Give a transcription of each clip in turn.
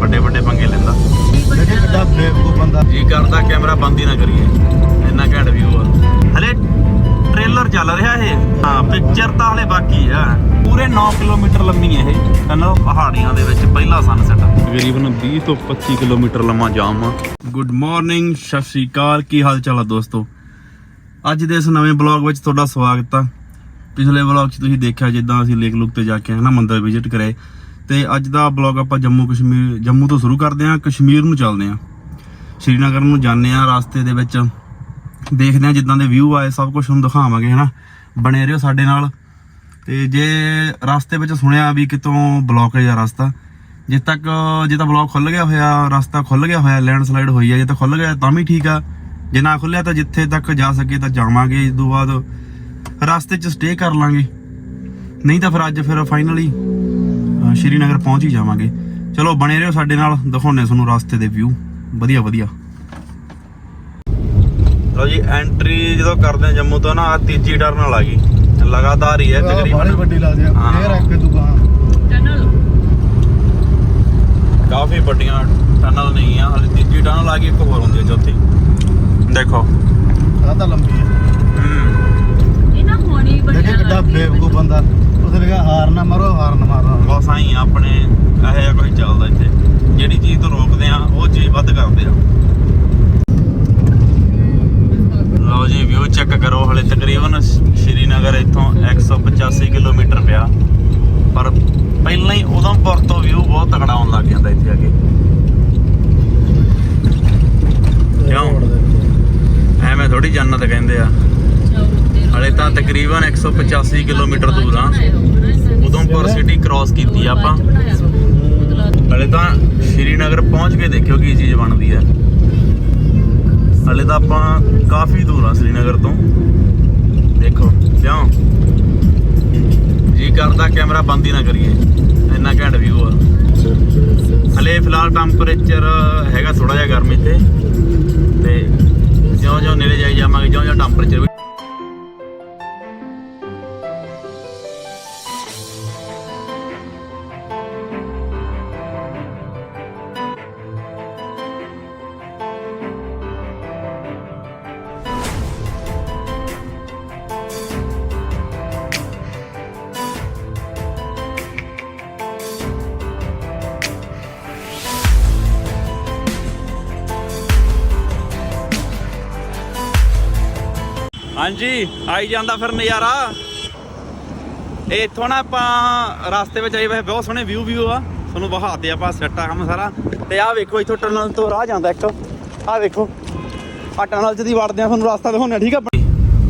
ਵੱਡੇ ਵੱਡੇ ਪੰਗੇ ਲੈਂਦਾ। ਦੇਖੇ ਕਿੱਡਾ ਬੇਵਕੂਫ ਬੰਦਾ ਜੀ ਕਰਦਾ ਕੈਮਰਾ ਬੰਦ ਹੀ ਨਾ ਕਰੀਏ। ਇੰਨਾ ਘੈਂਟ ਵਿਊ ਆ। ਹਲੇ ਟ੍ਰੇਲਰ ਚੱਲ ਰਿਹਾ ਇਹ। ਹਾਂ ਪਿਕਚਰ ਤਾਂ ਹਲੇ ਬਾਕੀ ਆ। ਪੂਰੇ 9 ਕਿਲੋਮੀਟਰ ਲੰਮੀ ਹੈ ਇਹ। ਕਹਿੰਦਾ ਪਹਾੜੀਆਂ ਦੇ ਵਿੱਚ ਪਹਿਲਾ ਸਨਸੈਟ ਤਕਰੀਬਨ 20 ਤੋਂ 25 ਕਿਲੋਮੀਟਰ ਲੰਮਾ ਜਾਮ ਆ। ਗੁੱਡ ਮਾਰਨਿੰਗ ਸਤਿ ਸ਼੍ਰੀ ਅਕਾਲ। ਕੀ ਹਾਲ ਚਾਲ ਆ ਦੋਸਤੋ? ਅੱਜ ਦੇ ਇਸ ਨਵੇਂ ਬਲੌਗ ਵਿੱਚ ਤੁਹਾਡਾ ਸਵਾਗਤ ਆ। ਪਿਛਲੇ ਬਲੌਗ 'ਚ ਤੁਸੀਂ ਦੇਖਿਆ ਜਿੱਦਾਂ ਅਸੀਂ ਲੇਕ ਲੁਕ ਤੇ ਜਾ ਕੇ ਹਨਾ ਮੰਦਰ ਵਿਜ਼ਿਟ ਕਰੇ। ਤੇ ਅੱਜ ਦਾ ਬਲੌਗ ਆਪਾਂ ਜੰਮੂ ਕਸ਼ਮੀਰ, ਜੰਮੂ ਤੋਂ ਸ਼ੁਰੂ ਕਰਦੇ ਹਾਂ, ਕਸ਼ਮੀਰ ਨੂੰ ਚੱਲਦੇ ਹਾਂ। ਸ਼੍ਰੀਨਗਰ ਨੂੰ ਜਾਂਦੇ ਹਾਂ, ਰਸਤੇ ਦੇ ਵਿੱਚ। ਦੇਖਦੇ ਹਾਂ ਜਿੱਦਾਂ ਦੇ ਵਿਊ ਆਏ, ਸਭ ਕੁਝ ਤੁਹਾਨੂੰ ਦਿਖਾਵਾਂਗੇ, ਹਨਾ? ਬਣੇ ਰਹੋ ਸਾਡੇ ਨਾਲ। ਤੇ ਜੇ ਰਸਤੇ ਵਿੱਚ ਸੁਣਿਆ ਵੀ ਕਿਤੋਂ ਬਲੌਕੇਜ ਆ ਰਸਤਾ, ਜੇ ਤੱਕ ਜੇ ਤਾਂ ਬਲੌਕ ਖੁੱਲ ਗਿਆ ਹੋਇਆ, ਰਸਤਾ ਖੁੱਲ ਗਿਆ ਹੋਇਆ ਲੈਂਡਸਲਾਈਡ ਹੋਈ ਆ, ਜੇ ਤਾਂ ਖੁੱਲ ਗਿਆ ਤਾਂ ਵੀ ਠੀਕ ਆ। ਜੇ ਨਾ ਖੁੱਲਿਆ ਤਾਂ ਜਿੱਥੇ ਤੱਕ ਜਾ ਸਕੇ ਤਾਂ ਜਾਵਾਂਗੇ, ਇਸ ਤੋਂ ਬਾਅਦ ਰਸਤੇ 'ਚ ਸਟੇ ਕਰ ਲਾਂਗੇ। ਨਹੀਂ ਤਾਂ ਫਿਰ ਅੱਜ ਫਿਰ ਫਾਈਨਲੀ ਸ਼੍ਰੀਨਗਰ ਪਹੁੰਚ ਹੀ ਜਾਵਾਂਗੇ। ਚਲੋ ਬਣੇ ਰਹੋ ਸਾਡੇ ਨਾਲ ਦਿਖਾਉਣੇ ਤੁਹਾਨੂੰ ਰਸਤੇ ਦੇ ਵਿਊ ਵਧੀਆ ਵਧੀਆ। ਲਓ ਜੀ ਐਂਟਰੀ ਜਦੋਂ ਕਰਦੇ ਆ ਜੰਮੂ ਤੋਂ ਨਾ ਆ ਤੀਜੀ ਟਰਨਲ ਆ ਗਈ। ਲਗਾਤਾਰ ਹੀ ਹੈ ਤਕਰੀਬਨ। ਵੱਡੀ ਲੱਗਦੀ ਆ ਹਾਂ। ਫੇਰ ਦੁਕਾਨ। ਟਨਲ ਕਾਫੀ ਵੱਡੀਆਂ ਟਨਲ ਨਹੀਂ ਆ ਹਲੇ ਤੀਜੀ ਟਨਲ ਆ ਗਈ ਇੱਕ ਹੋਰ ਹੁੰਦੀ ਹੈ ਚੌਥੀ। ਦੇਖੋ। ਆਹ ਤਾਂ ਲੰਬੀ ਹੈ। ਹੂੰ। ਇਹ ਨਾ ਹੋਣੀ ਬੜੀ ਦੇਖੇ ਕਿੱਡਾ ਬੇਵਕੂਫ ਬੰਦਾ। ਉਸੇ ਲਿਖਿਆ ਹਾਰ ਨਾ ਮਾਰੋ ਹਾਰ ਨਾ ਮਾਰੋ। ਬਸ ਆਈ ਆਪਣੇ, ਇਹੋ ਜਿਹਾ ਕੁਝ ਚੱਲਦਾ ਇੱਥੇ। ਜਿਹੜੀ ਚੀਜ਼ ਤੋਂ ਰੋਕਦੇ ਆ, ਉਹ ਚੀਜ਼ ਵੱਧ ਕਰਦੇ ਆ। ਲਓ ਜੀ ਵਿਊ ਚੈੱਕ ਕਰੋ, ਹਲੇ ਤਕਰੀਬਨ ਸ਼੍ਰੀਨਗਰ ਇੱਥੋਂ 185 ਕਿਲੋਮੀਟਰ ਪਿਆ। ਪਰ ਪਹਿਲਾਂ ਹੀ ਉਦਮਪੁਰ ਤੋਂ ਵਿਊ ਬਹੁਤ ਤਕੜਾ ਆਉਣ ਲੱਗ ਜਾਂਦਾ ਇੱਥੇ ਆ ਕੇ। ਕਿਉਂ? ਐਵੇਂ ਥੋੜੀ ਜੰਨਤ ਕਹਿੰਦੇ ਆ। ਹਲੇ ਤਾਂ ਤਕਰੀਬਨ 185 ਕਿਲੋਮੀਟਰ ਦੂਰ ਆ। ਉਦਮਪੁਰ ਸਿਟੀ ਕ੍ਰਾਸ ਕੀਤੀ ਆ ਆਪਾਂ। ਹਲੇ ਤਾਂ ਸ਼੍ਰੀਨਗਰ ਪਹੁੰਚ ਕੇ ਦੇਖਿਓ ਕੀ ਚੀਜ਼ ਬਣਦੀ ਹੈ ਹਲੇ ਤਾਂ ਆਪਾਂ ਕਾਫੀ ਦੂਰ ਆ ਸ਼੍ਰੀਨਗਰ ਤੋਂ। ਦੇਖੋ, ਕਿਉਂ? ਜੀ ਕਰਦਾ ਕੈਮਰਾ, ਬੰਦ ਹੀ ਨਾ ਕਰੀਏ। ਇੰਨਾ ਘੈਂਟ ਵਿਊ ਆ। ਹਲੇ ਫਿਲਹਾਲ ਟੈਂਪਰੇਚਰ ਹੈਗਾ ਥੋੜਾ ਜਿਹਾ ਗਰਮੀ ਤੇ। ਤੇ ਜਿਉਂ ਜਿਉਂ ਨੇੜੇ ਜਾਈ ਜਾਵਾਂਗੇ ਜਿਉਂ ਜਿਉਂ ਟੈਂਪਰੇਚਰ ਹਾਂਜੀ, ਆਈ ਜਾਂਦਾ ਫਿਰ ਨਜ਼ਾਰਾ। ਇਹ ਇੱਥੋਂ ਨਾ ਆਪਾਂ ਰਸਤੇ ਵਿੱਚ ਆਏ, ਵੈਸੇ ਬਹੁਤ ਸੋਹਣੇ ਵਿਊ ਵਿਊ ਆ। ਤੁਹਾਨੂੰ ਵਿਖਾਤੇ ਆਪਾਂ ਸੈੱਟ ਕੰਮ ਸਾਰਾ। ਤੇ ਆਹ ਵੇਖੋ, ਇੱਥੋਂ ਟਨਲ ਤੋਂ ਰਾਹ ਜਾਂਦਾ ਇੱਕ। ਆਹ ਵੇਖੋ ਆ ਟਨਲ ਚ ਦੀ ਵੜਦੇ ਆ, ਤੁਹਾਨੂੰ ਰਸਤਾ ਦਿਖਾਉਂਦੇ ਠੀਕ ਆ?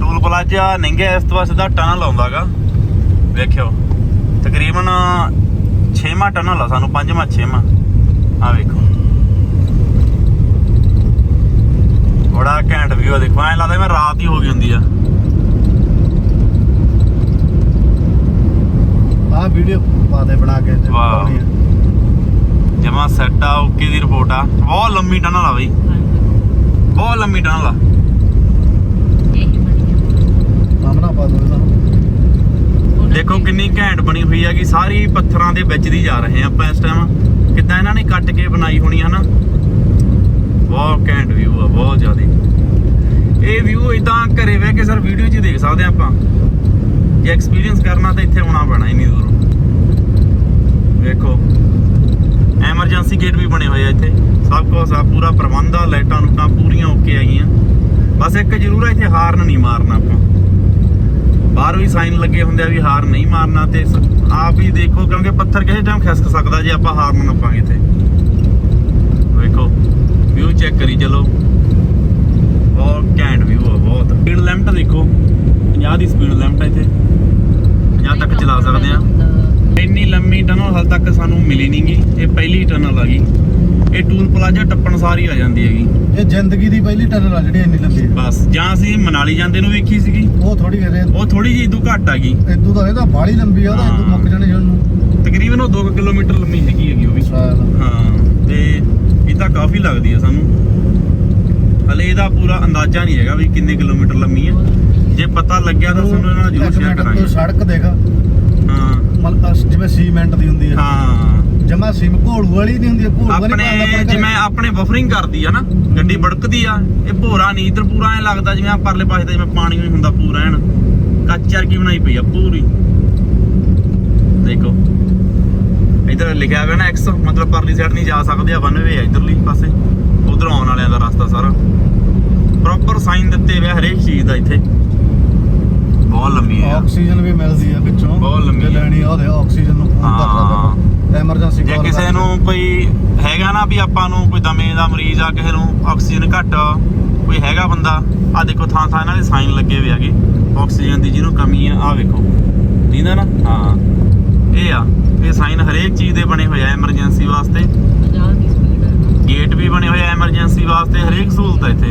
ਟੂਲ ਪਲਾਜ਼ਾ ਨੰਗੇ ਇਸ ਤੋਂ ਬਾਅਦ ਸਿੱਧਾ ਟਨਲ ਆਉਂਦਾਗਾ। ਵੇਖਿਓ, ਤਕਰੀਬਨ 6ਵਾਂ ਟਨਲ ਆ ਸਾਨੂੰ, ਪੰਜਵਾਂ 6ਵਾਂ ਆਹ ਵੇਖੋ। ਬੜਾ ਘੈਂਟ ਵਿਊ ਆ ਦੇਖੋ ਐਂ ਲੱਗਦਾ ਮੈਂ ਰਾਤ ਹੀ ਹੋ ਗਈ ਹੁੰਦੀ ਆ। ਆਹ ਵੀਡੀਓ ਪਾ ਦੇ ਬਣਾ ਕੇ ਵਾਹ। ਆ। ਜਮਾ ਸੈੱਟ ਆ ਓਕੇ ਦੀ ਰਿਪੋਰਟ ਆ। ਬਹੁਤ ਲੰਮੀ ਟਨਲ ਆ ਬਈ। ਬਹੁਤ ਲੰਮੀ ਟਨਲ ਆ। ਸਾਹਮਣਾ ਪਾ ਦੋ ਇਹਦਾ। ਦੇਖੋ ਕਿੰਨੀ ਘੈਂਟ ਬਣੀ ਹੋਈ ਆ ਕਿ ਸਾਰੀ ਪੱਥਰਾਂ ਦੇ ਵਿੱਚ ਦੀ ਜਾ ਰਹੇ ਆ ਆਪਾਂ ਇਸ ਟਾਈਮ ਕਿੱਦਾਂ ਇਹਨਾਂ ਨੇ ਕੱਟ ਕੇ ਬਣਾਈ ਹੋਣੀ ਹਨਾ। ਬਹੁਤ ਘੈਂਟ ਵਿਊ ਆ, ਬਹੁਤ ਜ਼ਿਆਦਾ। ਇਹ ਵਿਊ ਇਦਾਂ ਘਰੇ ਬਹਿ ਕੇ ਸਰ ਵੀਡੀਓ 'ਚ ਹੀ ਦੇਖ ਸਕਦੇ ਆਪਾਂ। ਜੇ ਐਕਸਪੀਰੀਅੰਸ ਕਰਨਾ ਤਾਂ ਇੱਥੇ ਆਉਣਾ ਪੈਣਾ, ਇੰਨੀ ਦੂਰੋਂ। ਵੇਖੋ ਐਮਰਜੈਂਸੀ ਗੇਟ ਵੀ ਬਣੇ ਹੋਏ ਆ ਇੱਥੇ। ਸਭ ਕੁਝ ਆ ਪੂਰਾ ਪ੍ਰਬੰਧ ਆ, ਲਾਈਟਾਂ ਲੂਟਾਂ ਪੂਰੀਆਂ ਓਕੇ ਆਈਆਂ। ਬਸ ਇੱਕ ਜ਼ਰੂਰ ਆ, ਇੱਥੇ ਹਾਰਨ ਨਹੀਂ ਮਾਰਨਾ ਆਪਾਂ। ਬਾਹਰ ਵੀ ਸਾਈਨ ਲੱਗੇ ਹੁੰਦੇ ਆ ਵੀ ਹਾਰ ਨਹੀਂ ਮਾਰਨਾ ਤੇ ਆਪ ਹੀ ਦੇਖੋ, ਕਿਉਂਕਿ ਪੱਥਰ ਕਿਸੇ ਟਾਈਮ ਖਿਸਕ ਸਕਦਾ ਜੇ ਆਪਾਂ ਹਾਰਨ ਨਾ ਨੱਪਾਂਗੇ ਤੇ ਵਿਊ ਚੈੱਕ ਕਰੀ ਚਲੋ। ਬਹੁਤ ਘੈਂਟ ਵਿਊ ਆ ਬਹੁਤ। ਸਪੀਡ ਲਿਮਟ ਦੇਖੋ। 50 ਦੀ ਸਪੀਡ ਲਿਮਟ ਹੈ ਇੱਥੇ। 50 ਤੱਕ ਚਲਾ ਸਕਦੇ ਆ। ਇੰਨੀ ਲੰਮੀ ਟਨਲ ਹਾਲ ਤੱਕ ਸਾਨੂੰ ਮਿਲੀ ਨਹੀਂਗੀ ਇਹ ਪਹਿਲੀ ਟਨਲ ਆ ਗਈ। ਇਹ ਟੂਲ ਪਲਾਜ਼ਾ ਟੱਪਣ ਸਾਰੀ ਆ ਜਾਂਦੀ ਹੈਗੀ। ਇਹ ਜ਼ਿੰਦਗੀ ਦੀ ਪਹਿਲੀ ਟਨਲ ਆ ਜਿਹੜੀ ਇੰਨੀ ਲੰਬੀ ਹੈ ਬਸ ਜਾਂ ਅਸੀਂ ਮਨਾਲੀ ਜਾਂਦੇ ਨੂੰ ਵੇਖੀ ਸੀਗੀ। ਉਹ ਥੋੜੀ ਜਿਹੀ ਉਹ ਥੋੜੀ ਜਿਹੀ ਇਦੋਂ ਘੱਟ ਆ ਗਈ। ਇਦੋਂ ਤਾਂ ਇਹਦਾ ਬਾਹਲੀ ਲੰਬੀ ਆ ਉਹਦਾ ਇਦੋਂ ਮੁੱਕ ਜਾਣੀ ਨੂੰ। ਤਕਰੀਬਨ ਉਹ 2 ਕਿਲੋਮੀਟਰ ਲੰਮੀ ਹੈਗੀ ਹੈਗੀ ਉਹ ਵੀ। ਹਾਂ ਤੇ ਇਹ ਤਾਂ ਕਾਫੀ ਲੱਗਦੀ ਹੈ ਸਾਨੂੰ। ਹਲੇ ਇਹਦਾ ਪੂਰਾ ਅੰਦਾਜ਼ਾ ਨਹੀਂ ਹੈਗਾ ਵੀ ਕਿੰਨੇ ਕਿਲੋਮੀਟਰ ਲੰਮੀ ਹੈ ਜੇ ਪਤਾ ਲੱਗਿਆ ਤਾਂ ਤੁਹਾਨੂੰ ਇਹਨਾਂ ਨਾਲ ਜ਼ਰੂਰ ਸ਼ੇਅਰ ਕਰਾਂਗੇ। ਤੂੰ ਸੜਕ ਦੇਖ। ਹਾਂ। ਮਤਲਬ ਜਿਵੇਂ ਸੀਮੈਂਟ ਦੀ ਹੁੰਦੀ ਹੈ ਹਾਂ। ਜਮਾ ਸਿਮ ਘੋੜੂ ਵਾਲੀ ਨਹੀਂ ਹੁੰਦੀ ਘੋੜੂ ਵਾਲੀ ਆਪਣੇ। ਜਿਵੇਂ ਆਪਣੇ ਬਫਰਿੰਗ ਕਰਦੀ ਆ ਨਾ ਗੱਡੀ ਬੜਕਦੀ ਆ ਇਹ ਭੋਰਾ ਨਹੀਂ ਇਧਰ ਪੂਰਾ ਐ ਲੱਗਦਾ ਜਿਵੇਂ ਆ ਪਰਲੇ ਪਾਸੇ ਦਾ ਜਿਵੇਂ ਪਾਣੀ ਵੀ ਹੁੰਦਾ ਪੂਰਾ ਐਨ। ਕੱਚਰ ਕੀ ਬਣਾਈ ਪਈ ਆ ਪੂਰੀ। ਦੇਖੋ। ਇਧਰ ਲਿਖਿਆ ਹੋਇਆ ਨਾ ਐਕਸ ਮਤਲਬ ਪਰਲੀ ਸਾਈਡ ਨਹੀਂ ਜਾ ਸਕਦੇ ਆ ਵਨ ਵੇ ਆ ਇਧਰਲੀ ਪਾਸੇ। ਉਧਰ ਆਉਣ ਵਾਲਿਆਂ ਦਾ ਰਸਤਾ ਸਾਰਾ। ਪ੍ਰੋਪਰ ਸਾਈਨ ਦਿੱਤੇ ਹੋਏ ਆ ਹਰੇਕ ਚੀਜ਼ ਦਾ ਇੱਥੇ। ਬਹੁਤ ਲੰਮੀ ਆ। ਆਕਸੀਜਨ ਵੀ ਮਿਲਦੀ ਆ ਵਿੱਚੋਂ। ਬਹੁਤ ਲੰਮੀ। ਲੈਣੀ ਆ ਉਹਦੇ ਆਕਸੀਜਨ ਨੂੰ ਫੋਨ ਕਰ ਹਾਂ। ਸਕਦਾ ਐਮਰਜੈਂਸੀ ਜੇ ਕਿਸੇ ਨੂੰ ਕੋਈ ਹੈਗਾ ਨਾ ਵੀ ਆਪਾਂ ਨੂੰ ਕੋਈ ਦਮੇ ਦਾ ਮਰੀਜ਼ ਆ ਕਿਸੇ ਨੂੰ ਆਕਸੀਜਨ ਘੱਟ ਕੋਈ ਹੈਗਾ ਬੰਦਾ ਆ ਦੇਖੋ ਥਾਂ ਥਾਂ ਇਹਨਾਂ ਦੇ ਸਾਈਨ ਲੱਗੇ ਹੋਏ ਹੈਗੇ। ਆਕਸੀਜਨ ਦੀ ਜਿਹਨੂੰ ਕਮੀ ਆ ਆ ਵੇਖੋ। ਦੀਦਾ ਨਾ? ਹਾਂ। ਇਹ ਆ, ਇਹ ਸਾਈਨ ਹਰੇਕ ਚੀਜ਼ ਦੇ ਬਣੇ ਹੋਏ ਆ ਐਮਰਜੈਂਸੀ ਵਾਸਤੇ। 50 ਦੀ ਸਪੀਡ ਹੈ ਗੇਟ ਵੀ ਬਣੇ ਹੋਏ ਆ ਐਮਰਜੈਂਸੀ ਵਾਸਤੇ, ਹਰੇਕ ਸਹੂਲਤ ਆ ਇੱਥੇ।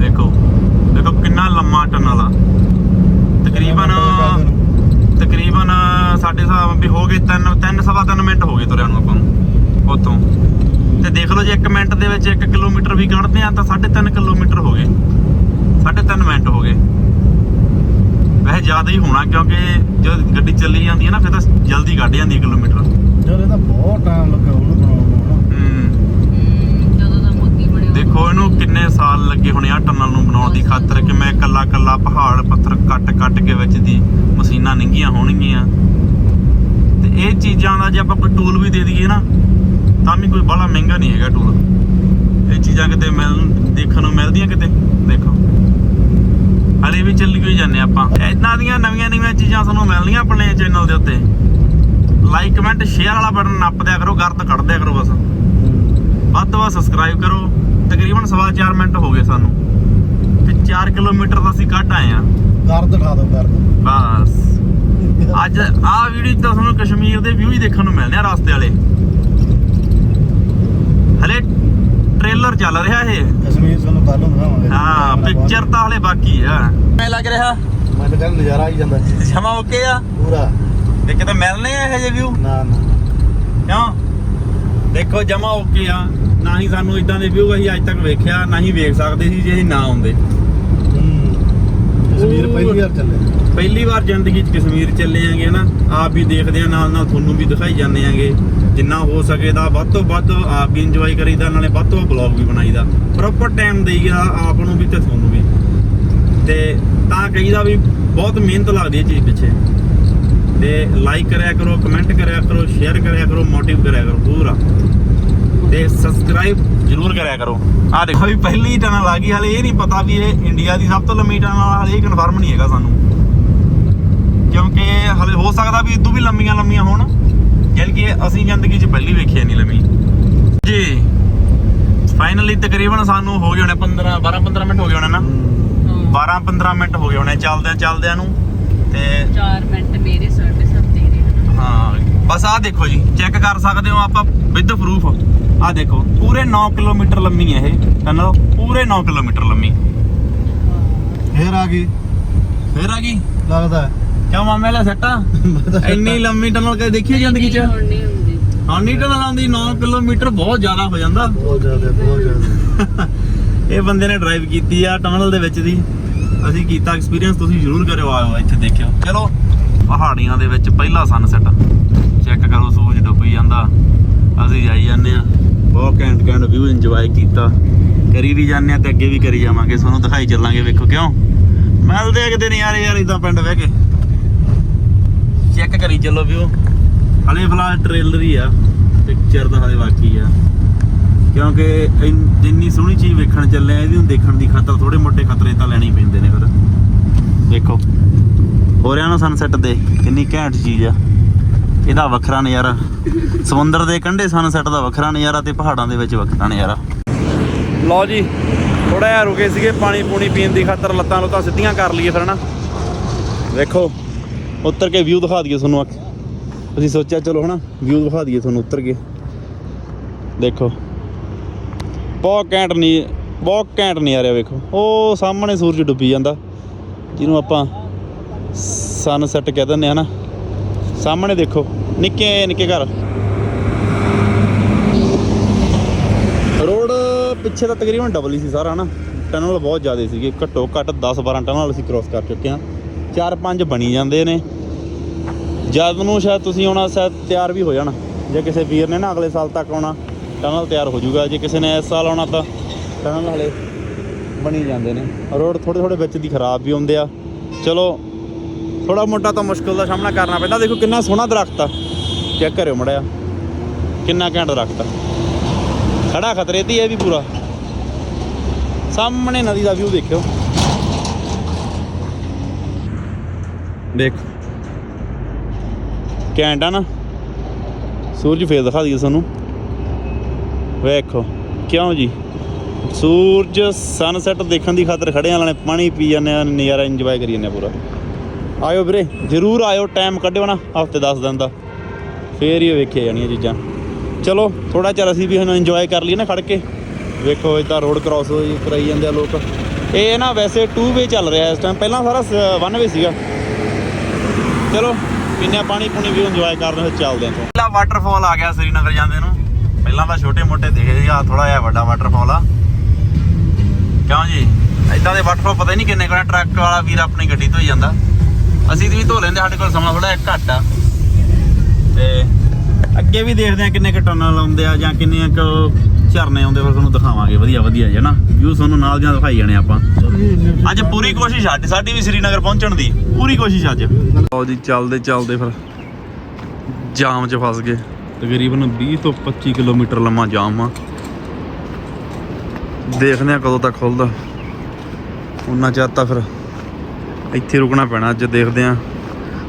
ਦੇਖੋ ਦੇਖੋ ਕਿੰਨਾ ਲੰਮਾ ਟਨਲ ਆ। ਤਕਰੀਬਨ ਤਕਰੀਬਨ ਸਾਡੇ ਹਿਸਾਬ ਵੀ ਹੋ ਗਏ 3 3 ਸਵਾ 3 ਮਿੰਟ ਹੋ ਗਏ ਤੁਰਿਆ ਨੂੰ ਆਪਾਂ ਨੂੰ, ਉੱਥੋਂ। ਤੇ ਦੇਖ ਲਓ ਜੇ 1 ਮਿੰਟ ਦੇ ਵਿੱਚ 1 ਕਿਲੋਮੀਟਰ ਵੀ ਕੱਢਦੇ ਆ ਤਾਂ 3.5 ਕਿਲੋਮੀਟਰ ਹੋ ਗਏ। 3.5 ਮਿੰਟ ਹੋ ਗਏ। ਵੈਸੇ ਜ਼ਿਆਦਾ ਹੀ ਹੋਣਾ ਕਿਉਂਕਿ ਜਦ ਗੱਡੀ ਚੱਲੀ ਜਾਂਦੀ ਹੈ ਨਾ ਫਿਰ ਤਾਂ ਜਲਦੀ ਕੱਢ ਜਾਂਦੀ ਹੈ ਕਿਲੋਮੀਟਰ। ਜਦ ਇਹਦਾ ਬਹੁਤ ਟਾਈਮ ਲੱਗਾ ਉਹਨੂੰ ਬਣਾਉਣ ਨੂੰ ਨਾ। ਹੂੰ। ਜਦੋਂ ਦਾ ਮੋਦੀ ਬਣਿਆ ਦੇਖੋ ਇਹਨੂੰ ਕਿੰਨੇ ਸਾਲ ਲੱਗੇ ਹੋਣੇ ਆ ਟਨਲ ਨੂੰ ਬਣਾਉਣ ਦੀ ਖਾਤਰ ਕਿ ਮੈਂ ਕੱਲਾ ਕੱਲਾ ਪਹਾੜ ਪੱਥਰ ਕੱਟ ਕੱਟ ਕੇ ਵਿੱਚ ਦੀ ਮਸ਼ੀਨਾਂ ਨਿੰਗੀਆਂ ਹੋਣਗੀਆਂ। ਤੇ ਇਹ ਚੀਜ਼ਾਂ ਦਾ ਜੇ ਆਪਾਂ ਕੋਈ ਟੂਲ ਵੀ ਦੇ ਦਈਏ ਨਾ ਤਾਂ ਵੀ ਕੋਈ ਬੜਾ ਮਹਿੰਗਾ ਨਹੀਂ ਹੈਗਾ ਟੂਲ ਇਹ ਚੀਜ਼ਾਂ ਕਿਤੇ ਮਿਲ ਦੇਖਣ ਨੂੰ ਮਿਲਦੀਆਂ ਕਿਤੇ? ਦੇਖੋ। ਹਲੇ ਵੀ ਚੱਲੀ ਹੋਈ ਜਾਂਦੇ ਆਪਾਂ। ਇਦਾਂ ਦੀਆਂ ਨਵੀਆਂ ਨਵੀਆਂ ਚੀਜ਼ਾਂ ਤੁਹਾਨੂੰ ਮਿਲਣੀਆਂ ਆਪਣੇ ਚੈਨਲ ਦੇ ਉੱਤੇ। ਲਾਈਕ ਕਮੈਂਟ ਸ਼ੇਅਰ ਵਾਲਾ ਬਟਨ ਨੱਪ ਦਿਆ ਕਰੋ ਗਰਦ ਕੱਢ ਦਿਆ ਕਰੋ ਬਸ। ਵੱਧ ਤੋਂ ਵੱਧ ਸਬਸਕ੍ਰਾਈਬ ਕਰੋ। ਤਕਰੀਬਨ ਸਵਾ ਚਾਰ ਮਿੰਟ ਹੋ ਗਏ ਸਾਨੂੰ। ਤੇ 4 ਕਿਲੋਮੀਟਰ ਤਾਂ ਅਸੀਂ ਕੱਢ ਆਏ ਆ ਗਰਦ ਉਠਾ ਦਿਓ ਗਰਦ। ਬਸ। ਅੱਜ ਆਹ ਵੀਡੀਓ ਤਾਂ ਤੁਹਾਨੂੰ ਕਸ਼ਮੀਰ ਦੇ ਵਿਊ ਹੀ ਦੇਖਣ ਨੂੰ ਮਿਲਨੇ ਆ ਰਸਤੇ ਵਾਲੇ। ਹਲੇ ਟ੍ਰੇਲਰ ਚੱਲ ਰਿਹਾ ਇਹ। ਕਸ਼ਮੀਰ ਤੁਹਾਨੂੰ ਕੱਲ ਨੂੰ ਦਿਖਾਵਾਂਗੇ। ਹਾਂ ਪਿਕਚਰ ਤਾਂ ਹਲੇ ਬਾਕੀ ਆ। ਮੈਂ ਲੱਗ ਰਿਹਾ? ਮੈਂ ਤਾਂ ਨਜ਼ਾਰਾ ਆਈ ਜਾਂਦਾ। ਜਮਾ ਓਕੇ ਆ? ਪੂਰਾ। ਤੇ ਕਿਤੇ ਮਿਲਨੇ ਆ ਇਹ ਜਿਹੇ ਵਿਊ ਨਾ ਨਾ ਕਿਉਂ? ਦੇਖੋ ਜਮਾ ਓਕੇ ਆ। ਨਾ ਹੀ ਸਾਨੂੰ ਇਦਾਂ ਦੇ ਵਿਊ ਅਸੀਂ ਅੱਜ ਤੱਕ ਵੇਖਿਆ ਨਾ ਹੀ ਵੇਖ ਸਕਦੇ ਸੀ ਜੇ ਅਸੀਂ ਨਾ ਆਉਂਦੇ। ਕਸ਼ਮੀਰ ਪਹਿਲੀ ਵਾਰ ਚੱਲੇ। ਪਹਿਲੀ ਵਾਰ ਜ਼ਿੰਦਗੀ 'ਚ ਕਸ਼ਮੀਰ ਚੱਲੇ ਆਂਗੇ ਨਾ ਆਪ ਵੀ ਦੇਖਦੇ ਆ ਨਾਲ ਨਾਲ ਤੁਹਾਨੂੰ ਵੀ ਦਿਖਾਈ ਜਾਂਦੇ ਆਂਗੇ। ਜਿੰਨਾ ਹੋ ਸਕੇ ਦਾ, ਵੱਧ ਤੋਂ ਵੱਧ ਆਪ ਵੀ ਇੰਜੋਏ ਕਰੀਦਾ, ਨਾਲੇ ਵੱਧ ਤੋਂ ਵੱਧ ਬਲੌਗ ਵੀ ਬਣਾਈਦਾ। ਪ੍ਰੋਪਰ ਟਾਈਮ ਦੇਈਦਾ ਆਪ ਨੂੰ ਵੀ ਤੇ ਤੁਹਾਨੂੰ ਵੀ। ਤੇ ਤਾਂ ਕਹੀਦਾ ਵੀ ਬਹੁਤ ਮਿਹਨਤ ਲੱਗਦੀ ਹੈ ਚੀਜ਼ ਪਿੱਛੇ। ਤੇ ਲਾਈਕ ਕਰਿਆ ਕਰੋ ਕਮੈਂਟ ਕਰਿਆ ਕਰੋ ਸ਼ੇਅਰ ਕਰਿਆ ਕਰੋ ਮੋਟਿਵ ਕਰਿਆ ਕਰੋ ਪੂਰਾ ਤੇ ਸਬਸਕ੍ਰਾਈਬ ਜਰੂਰ ਕਰਿਆ ਕਰੋ। ਆ ਦੇਖੋ ਵੀ ਪਹਿਲੀ ਟਨਲ ਆ ਗਈ, ਹਲੇ ਇਹ ਨਹੀਂ ਪਤਾ ਵੀ ਇਹ ਇੰਡੀਆ ਦੀ ਸਭ ਤੋਂ ਲੰਮੀ ਟਨਲ ਆ ਇਹ ਕਨਫਰਮ ਨਹੀਂ ਹੈਗਾ ਸਾਨੂੰ। ਕਿਉਂਕਿ ਹਲੇ ਹੋ ਸਕਦਾ ਵੀ ਇਦੋਂ ਵੀ ਲੰਮੀਆਂ ਲੰਮੀਆਂ ਹੋਣ। ਯਾਨੀ ਕਿ ਅਸੀਂ ਜ਼ਿੰਦਗੀ 'ਚ ਪਹਿਲੀ ਵੇਖੀ ਨਹੀਂ ਲੰਮੀ ਜੀ। ਫਾਈਨਲੀ ਤਕਰੀਬਨ ਸਾਨੂੰ ਹੋ ਗਏ ਹੋਣੇ 15 12 15 ਮਿੰਟ ਹੋ ਗਏ ਹੋਣੇ ਨਾ। 12 15 ਮਿੰਟ ਹੋ ਗਏ ਹੋਣੇ ਚੱਲਦਿਆਂ ਚੱਲਦਿਆਂ ਨੂੰ। ਤੇ 4 ਮਿੰਟ ਮੇਰੇ 7.5 ਤੇਰੇ ਹਨਾ ਹਾਂ ਬਸ ਆਹ ਦੇਖੋ ਜੀ ਚੈੱਕ ਕਰ ਸਕਦੇ ਹੋ ਆਪਾਂ ਵਿਦ ਪ੍ਰੂਫ ਆਹ ਦੇਖੋ ਪੂਰੇ 9 ਕਿਲੋਮੀਟਰ ਲੰਮੀ ਹੈ ਇਹ। ਟਨਲ ਪੂਰੇ 9 ਕਿਲੋਮੀਟਰ ਲੰਮੀ। ਫੇਰ ਆ ਗਈ। ਫੇਰ ਆ ਗਈ। ਲੱਗਦਾ ਹੈ। ਕਿਉਂ ਮਾਮੇ ਵਾਲਾ ਸੱਟਾ? ਇੰਨੀ ਲੰਮੀ ਟਨਲ ਕਦੇ ਦੇਖੀ ਹੈ ਜ਼ਿੰਦਗੀ 'ਚ? ਹੁਣ ਨਹੀਂ ਹੁੰਦੀ। ਹਾਂ ਨੀ ਟਨਲ ਆਉਂਦੀ 9 ਕਿਲੋਮੀਟਰ ਬਹੁਤ ਜ਼ਿਆਦਾ ਹੋ ਜਾਂਦਾ। ਬਹੁਤ ਜ਼ਿਆਦਾ ਬਹੁਤ ਜ਼ਿਆਦਾ। ਇਹ ਬੰਦੇ ਨੇ ਡਰਾਈਵ ਕੀਤੀ ਆ ਟਨਲ ਦੇ ਵਿੱਚ ਦੀ। ਅਸੀਂ ਕੀਤਾ ਐਕਸਪੀਰੀਅੰਸ ਤੁਸੀਂ ਜ਼ਰੂਰ ਕਰਿਓ ਆਇਓ ਇੱਥੇ ਦੇਖਿਓ। ਚਲੋ ਪਹਾੜੀਆਂ ਦੇ ਵਿੱਚ ਪਹਿਲਾ ਸਨਸੈਟ ਚੈੱਕ ਕਰੋ ਸੂਰਜ ਡੁੱਬੀ ਜਾਂਦਾ। ਅਸੀਂ ਜਾਈ ਜਾਂਦੇ ਆ ਬਹੁਤ ਘੈਂਟ ਘੈਂਟ ਵਿਊ ਇੰਜੋਏ ਕੀਤਾ। ਕਰੀ ਵੀ ਜਾਂਦੇ ਆ ਤੇ ਅੱਗੇ ਵੀ ਕਰੀ ਜਾਵਾਂਗੇ। ਤੁਹਾਨੂੰ ਦਿਖਾਈ ਚੱਲਾਂਗੇ ਵੇਖੋ ਕਿਉਂ। ਮਿਲਦੇ ਆ ਕਿਤੇ ਨਜ਼ਾਰੇ ਯਾਰ ਇਦਾਂ ਪਿੰਡ ਬਹਿ ਕੇ। ਚੈੱਕ ਕਰੀ ਚੱਲੋ ਵਿਊ ਹਲੇ ਫਿਲਹਾਲ ਟ੍ਰੇਲਰ ਹੀ ਆ ਪਿਕਚਰ ਤਾਂ ਹਲੇ ਬਾਕੀ ਆ। ਕਿਉਂਕਿ ਇੰਨ- ਜਿੰਨੀ ਸੋਹਣੀ ਚੀਜ਼ ਵੇਖਣ ਚੱਲੇ ਆ, ਇਹਦੀ ਨੂੰ ਦੇਖਣ ਦੀ ਖਾਤਰ ਥੋੜੇ ਮੋਟੇ ਖਤਰੇ ਤਾਂ ਲੈਣੇ ਪੈਂਦੇ ਨੇ ਫਿਰ। ਦੇਖੋ, ਹੋ ਰਿਹਾ ਨਾ ਸਨਸੈਟ ਦੇ ਕਿੰਨੀ ਘੈਂਟ ਚੀਜ਼ ਆ। ਇਹਦਾ ਵੱਖਰਾ ਨਜ਼ਾਰਾ। ਸਮੁੰਦਰ ਦੇ ਕੰਢੇ ਸਨਸੈਟ ਦਾ ਵੱਖਰਾ ਨਜ਼ਾਰਾ ਤੇ ਪਹਾੜਾਂ ਦੇ ਵਿੱਚ ਵੱਖਰਾ ਨਜ਼ਾਰਾ। ਲਓ ਜੀ ਥੋੜਾ ਜਿਹਾ ਰੁਕੇ ਸੀਗੇ, ਪਾਣੀ ਪੂਣੀ ਪੀਣ ਦੀ ਖਾਤਰ ਲੱਤਾਂ ਲੁੱਤਾਂ ਸਿੱਧੀਆਂ ਕਰ ਲਈਏ ਫਿਰ ਨਾ। ਦੇਖੋ ਉੱਤਰ ਕੇ ਵਿਊ ਦਿਖਾ ਦਈਏ ਤੁਹਾਨੂੰ ਅਸੀਂ ਸੋਚਿਆ ਚਲੋ ਹਨਾ ਵਿਊ ਦਿਖਾ ਦਈਏ ਤੁਹਾਨੂੰ ਉਤਰ ਕੇ। ਦੇਖੋ। ਬਹੁਤ ਘੈਂਟ ਨਹੀਂ ਬਹੁਤ ਘੈਂਟ ਨਹੀਂ ਆ ਰਿਹਾ ਵੇਖੋ। ਉਹ ਸਾਹਮਣੇ ਸੂਰਜ ਡੁੱਬੀ ਜਾਂਦਾ, ਜਿਹਨੂੰ ਆਪਾਂ ਸਨਸੈਟ ਕਹਿ ਦਿੰਦੇ ਆ ਨਾ ਸਾਹਮਣੇ ਦੇਖੋ, ਨਿੱਕੇ ਨਿੱਕੇ ਘਰ। ਰੋਡ ਪਿੱਛੇ ਤਾਂ ਤਕਰੀਬਨ ਡਬਲ ਹੀ ਸੀ ਸਾਰਾ ਹਨਾ। ਟਨਲ ਬਹੁਤ ਜ਼ਿਆਦਾ ਸੀਗੇ। ਘੱਟੋ ਘੱਟ 10 12 ਟਨਲ ਅਸੀਂ ਕ੍ਰੋਸ ਕਰ ਚੁੱਕੇ ਹਾਂ। ਚਾਰ ਪੰਜ ਬਣੀ ਜਾਂਦੇ ਨੇ। ਜਦ ਨੂੰ ਸ਼ਾਇਦ ਤੁਸੀਂ ਆਉਣਾ, ਸ਼ਾਇਦ ਤਿਆਰ ਵੀ ਹੋ ਜਾਣਾ। ਜੇ ਕਿਸੇ ਵੀਰ ਨੇ ਨਾ ਅਗਲੇ ਸਾਲ ਤੱਕ ਆਉਣਾ ਟਨਲ ਤਿਆਰ ਹੋ ਜਾਊਗਾ। ਜੇ ਕਿਸੇ ਨੇ ਇਸ ਸਾਲ ਆਉਣਾ ਤਾਂ ਟਨਲ ਹਲੇ ਬਣੀ ਜਾਂਦੇ ਨੇ। ਰੋਡ ਥੋੜੇ ਥੋੜੇ ਵਿੱਚ ਦੀ ਖਰਾਬ ਵੀ ਹੁੰਦੇ ਆ। ਚਲੋ ਥੋੜਾ ਮੋਟਾ ਤਾਂ ਮੁਸ਼ਕਲ ਦਾ ਸਾਹਮਣਾ ਕਰਨਾ ਪੈਂਦਾ। ਦੇਖੋ ਕਿੰਨਾ ਸੋਹਣਾ ਦਰਖਤ ਆ। ਚੈੱਕ ਕਰਿਓ ਮੜਿਆ ਕਿੰਨਾ ਘੈਂਟ ਦਰਖਤ ਆ। ਖੜਾ ਖਤਰੇ ਤੇ ਹੀ ਇਹ ਵੀ ਪੂਰਾ। ਸਾਹਮਣੇ ਨਦੀ ਦਾ ਵਿਊ ਦੇਖਿਓ। ਦੇਖ। ਘੈਂਟ ਆ ਨਾ। ਸੂਰਜ ਫੇਰ ਦਿਖਾ ਦਈਏ ਤੁਹਾਨੂੰ। ਵੇਖੋ, ਕਿਉਂ ਜੀ? ਸੂਰਜ ਸਨਸੈਟ ਦੇਖਣ ਦੀ ਖਾਤਰ ਖੜੇ ਆ, ਨਾਲੇ ਪਾਣੀ ਪੀ ਜਾਂਦੇ ਆ, ਨਜ਼ਾਰਾ ਇੰਜੋਏ ਕਰੀ ਜਾਂਦੇ ਆ ਪੂਰਾ। ਆਇਓ ਵੀਰੇ, ਜਰੂਰ ਆਇਓ ਟਾਈਮ ਕੱਢਿਓ ਨਾ, ਹਫ਼ਤੇ 10 ਦਿਨ ਦਾ। ਫੇਰ ਹੀ ਵੇਖਿਆ ਜਾਣੀਆਂ ਚੀਜ਼ਾਂ। ਚਲੋ ਥੋੜਾ ਚਿਰ ਅਸੀਂ ਵੀ ਹੁਣ ਇੰਜੋਏ ਕਰ ਲਈਏ ਨਾ ਖੜ ਕੇ। ਵੇਖੋ ਇਦਾਂ ਰੋਡ ਕ੍ਰਾਸ ਹੋਈ, ਕਰਾਈ ਜਾਂਦੇ ਆ ਲੋਕ। ਇਹ ਨਾ ਵੈਸੇ 2 ਵੇ ਚੱਲ ਰਿਹਾ ਇਸ ਟਾਈਮ ਪਹਿਲਾਂ ਸਾਰਾ 1 ਵੇ ਸੀਗਾ। ਚਲੋ ਕਿੰਨਾ ਪਾਣੀ ਪੂਣੀ ਵੀ ਇੰਜੋਏ ਕਰਦੇ ਹੋਏ ਚੱਲਦੇ ਆਂ ਪਹਿਲਾ ਵਾਟਰਫਾਲ ਆ ਗਿਆ ਸ੍ਰੀਨਗਰ ਜਾਂਦੇ ਨੂੰ। ਪਹਿਲਾਂ ਤਾਂ ਛੋਟੇ ਮੋਟੇ ਦਿਖੇ ਸੀ ਆ ਥੋੜਾ ਜਿਹਾ ਵੱਡਾ ਵਾਟਰਫਾਲ ਆ। ਕਿਉਂ ਜੀ? ਇਦਾਂ ਦੇ ਵਾਟਰਫਾਲ ਪਤਾ ਹੀ ਨਹੀਂ ਕਿੰਨੇ ਕੋਲ ਟਰੱਕ ਵਾਲਾ ਵੀਰ ਆਪਣੀ ਗੱਡੀ ਧੋਈ ਜਾਂਦਾ। ਅਸੀਂ ਵੀ ਧੋ ਲੈਂਦੇ, ਸਾਡੇ ਕੋਲ ਸਮਾਂ ਥੋੜਾ ਜਿਹਾ ਘੱਟ ਆ। ਤੇ ਅੱਗੇ ਵੀ ਦੇਖਦੇ ਆ ਕਿੰਨੇ ਕੁ ਟਨਲ ਆਉਂਦੇ ਆ ਜਾਂ ਕਿੰਨੇ ਕੁ ਝਰਨੇ ਆਉਂਦੇ ਫਿਰ ਤੁਹਾਨੂੰ ਦਿਖਾਵਾਂਗੇ। ਵਧੀਆ ਵਧੀਆ ਜਿਹਾ ਨਾ ਵਿਊ ਤੁਹਾਨੂੰ ਨਾਲ ਦੀਆਂ ਦਿਖਾਈ ਜਾਣੇ ਆਪਾਂ। ਅੱਜ ਪੂਰੀ ਕੋਸ਼ਿਸ਼ ਆ ਸਾਡੀ ਵੀ ਸ੍ਰੀਨਗਰ ਪਹੁੰਚਣ ਦੀ। ਪੂਰੀ ਕੋਸ਼ਿਸ਼ ਅੱਜ। ਲਓ ਜੀ, ਚੱਲਦੇ ਚੱਲਦੇ ਫਿਰ ਜਾਮ 'ਚ ਫਸ ਗਏ। ਤਕਰੀਬਨ 20 ਤੋਂ 25 ਕਿਲੋਮੀਟਰ ਲੰਮਾ ਜਾਮ ਆ। ਦੇਖਦੇ ਆ ਕਦੋਂ ਤੱਕ ਖੁੱਲਦਾ। ਉਹਨਾਂ ਚਿਰ ਤਾਂ ਫਿਰ ਇੱਥੇ ਰੁਕਣਾ ਪੈਣਾ, ਅੱਜ ਦੇਖਦੇ ਆ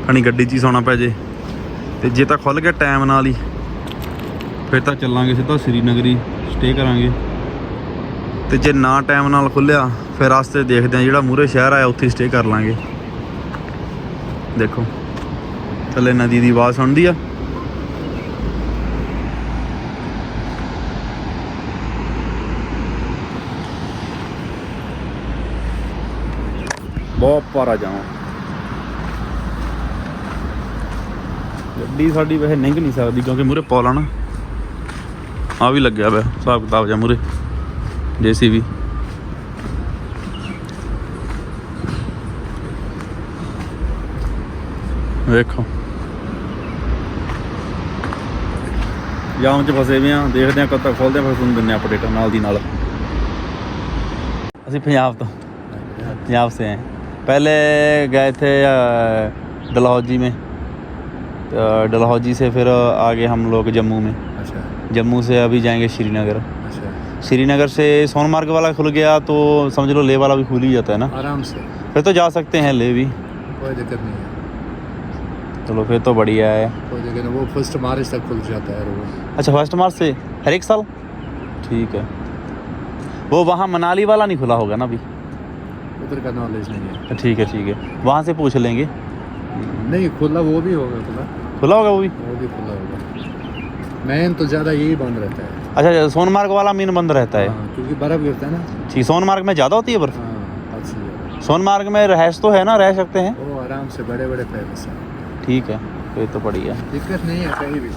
ਖਣੀ ਗੱਡੀ 'ਚ ਹੀ ਸੌਣਾ ਪੈ ਜੇ। ਤੇ ਜੇ ਤਾਂ ਖੁੱਲ ਗਿਆ ਟਾਈਮ ਨਾਲ ਹੀ, ਫਿਰ ਤਾਂ ਚੱਲਾਂਗੇ ਸਿੱਧਾ ਸ੍ਰੀਨਗਰ ਹੀ। ਸਟੇ ਕਰਾਂਗੇ। ਤੇ ਜੇ ਨਾ ਟਾਈਮ ਨਾਲ ਖੁੱਲਿਆ, ਫਿਰ ਰਸਤੇ ਦੇਖਦੇ ਆ ਜਿਹੜਾ ਮੂਰੇ ਸ਼ਹਿਰ ਆਇਆ, ਉੱਥੇ ਸਟੇ ਕਰ ਲਾਂਗੇ। ਦੇਖੋ, ਥੱਲੇ ਨਦੀ ਦੀ ਆਵਾਜ਼ ਸੁਣਦੀ ਆ। ਬਹੁਤ ਪਾਰਾ ਜਾਵਾਂ ਗੱਡੀ ਸਾਡੀ ਵੈਸੇ ਲੰਘ ਨਹੀਂ ਸਕਦੀ ਕਿਉਂਕਿ ਮੂਰੇ ਪੌਲ ਆ ਨਾ। ਆ ਵੀ ਲੱਗਿਆ ਹੋਇਆ ਹਿਸਾਬ ਕਿਤਾਬ ਜਾਂ ਮੂਰੇ ਜੇਸੀਬੀ ਵੇਖੋ ਜਾਮ ਚ ਫਸੇ ਵੀ ਆ ਦੇਖਦੇ ਆ ਕਦ ਤੱਕ ਖੋਲਦੇ ਆ ਫਿਰ ਤੁਹਾਨੂੰ ਦਿੰਨੇ ਅਪਡੇਟ ਨਾਲ ਦੀ ਨਾਲ ਅਸੀਂ ਪੰਜਾਬ ਤੋਂ पंजाब से हैं पहले गए थे अ, डलहौजी में अ, डलहौजी से फिर आगे हम लोग जम्मू में अच्छा जम्मू से अभी जाएँगे श्रीनगर। अच्छा। श्रीनगर से सोनमार्ग वाला खुल गया तो समझ लो ले वाला भी खुल ही जाता है ना। आराम से। फिर तो जा सकते हैं ले भी। कोई दिक्कत नहीं है। चलो फिर तो बढ़िया है। कोई दिक्कत नहीं वो फ़र्स्ट मार्च तक खुल जाता है अच्छा फ़र्स्ट मार्च से हर एक साल? ठीक है। वो वहाँ मनाली वाला नहीं खुला होगा ना अभी? उधर का नॉलेज नहीं है। ठीक है ठीक है। वहाँ से पूछ लेंगे। नहीं खुला वो भी होगा खुला। खुला होगा वो भी? वो भी खुला होगा। मेन तो ज़्यादा यही बंद रहता है। अच्छा अच्छा सोनमार्ग वाला मेन बंद रहता है। हाँ, क्योंकि बर्फ़ गिरता है ना। ठीक सोनमार्ग में ज़्यादा होती है बर्फ़? हाँ सोनमार्ग में रहस तो है ना रह सकते हैं। वो आराम से बड़े बड़े पैलेस हैं। ठीक है फिर तो बढ़िया दिक्कत नहीं है कहीं भी।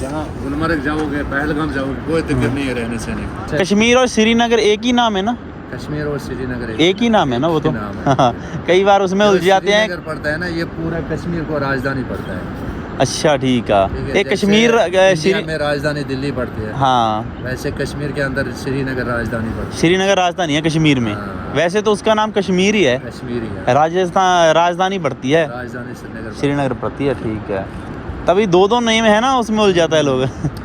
जहाँ गुलमर्ग जाओगे पहलगाम जाओगे कोई दिक्कत नहीं है रहने सहने की। कश्मीर और श्रीनगर एक ही नाम है ना? कश्मीर और श्रीनगर एक एक ही नाम है ना वो तो? ही है। कई बार उसमें उलझ जाते हैं। पड़ता है ना ये पूरा कश्मीर को राजधानी पड़ता है। अच्छा ठीक है एक कश्मीर श्री में राजधानी दिल्ली पड़ती है। हाँ। वैसे कश्मीर के अंदर श्रीनगर राजधानी पड़ती है। श्रीनगर राजधानी है कश्मीर में। हाँ। वैसे तो उसका नाम कश्मीर ही है। कश्मीर ही है। राजस्थान राजधानी पड़ती है। राजधानी श्रीनगर श्रीनगर पड़ती है ठीक है। तभी दो दो नेम है ना उसमें उलझ जाता है लोग।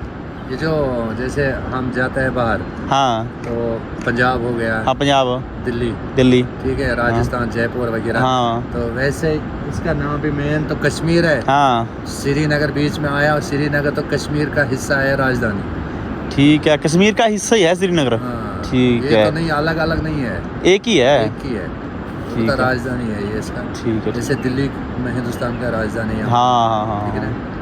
ये जो जैसे हम जाते हैं बाहर हाँ। तो पंजाब हो गया हाँ पंजाब। दिल्ली। दिल्ली। ठीक है राजस्थान हाँ, जयपुर वगैरह। हाँ। तो वैसे इसका नाम भी मेन तो कश्मीर है। हाँ। श्रीनगर बीच में आया और श्रीनगर तो कश्मीर का हिस्सा है राजधानी। ठीक है कश्मीर का हिस्सा ही है श्रीनगर। हाँ, ठीक ये है। तो नहीं अलग अलग नहीं है। एक ही है? एक ही है। ठीक तो है। राजधानी है ये इसका। ठीक है जैसे दिल्ली में हिंदुस्तान का राजधानी है। हाँ हाँ ठीक है हाँ ना? ऐसे